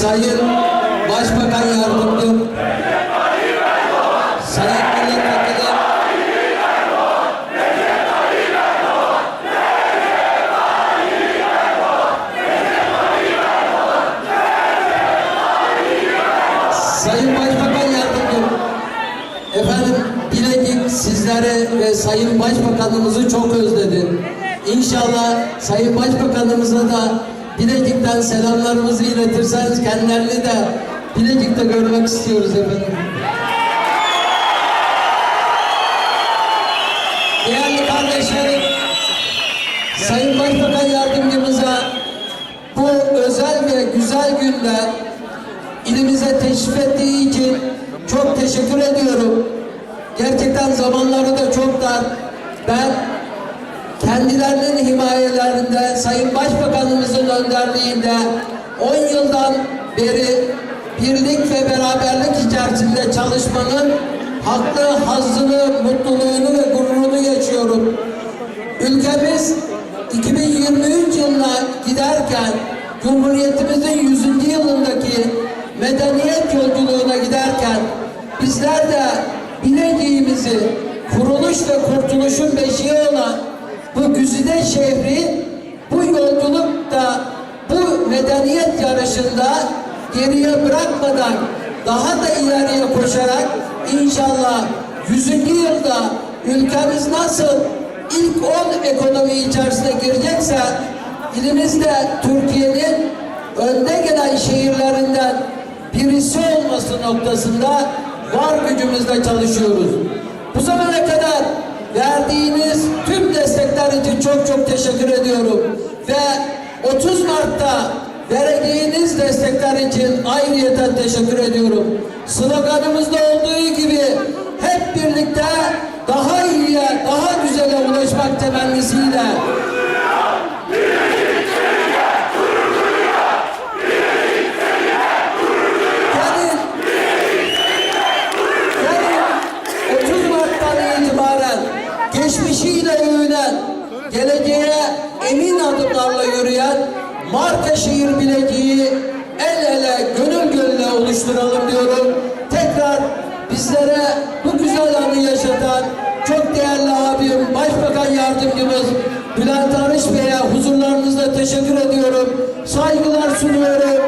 Sayın Başbakan Yardımcım, Sayın Milletvekili, Sayın Başbakan Yardımcım, efendim Bilekik sizleri ve Sayın Başbakanımızı çok özledi. İnşallah Sayın Başbakanımıza da Bilecik'ten selamlarımızı iletirseniz kendilerini de Bilecik'te görmek istiyoruz efendim. Değerli kardeşlerim, Sayın Başbakan Yardımcımıza bu özel ve güzel günde ilimize teşrif ettiği için çok teşekkür ediyorum. Gerçekten zamanları da çok dar. Ben kendilerinin himayelerinde Sayın Başbakanımızın önderliğinde 10 yıldan beri birlik ve beraberlik içerisinde çalışmanın haklı hazzını, mutluluğunu ve gururunu yaşıyorum. Ülkemiz 2023 yılına giderken Cumhuriyetimizin 100. yılındaki medeniyet yolculuğuna giderken bizler de bileceğimizi kuruluş ve kurtuluşun beşiği olan bu güzide şehri bu yolculukta bu medeniyet yarışında geriye bırakmadan daha da ileriye koşarak inşallah 100. yılda ülkemiz nasıl ilk 10 ekonomi içerisine girecekse ilimizde Türkiye'nin önde gelen şehirlerinden birisi olması noktasında var gücümüzle çalışıyoruz. Bu zamana kadar verdiğiniz tüm destekler için çok çok teşekkür ediyorum. Ve 30 Mart'ta vereceğiniz destekler için ayrıyeten teşekkür ediyorum. Sloganımızda olduğu gibi hep birlikte daha iyiye, daha güzele ulaşmak temennisiyle geçmişiyle övünen, geleceğe emin adımlarla yürüyen Markaşehir Bileciği el ele, gönül gönüle oluşturalım diyorum. Tekrar bizlere bu güzel anı yaşatan çok değerli abim, Başbakan Yardımcımız Bülent Arış Bey'e huzurlarınızda teşekkür ediyorum. Saygılar sunuyorum.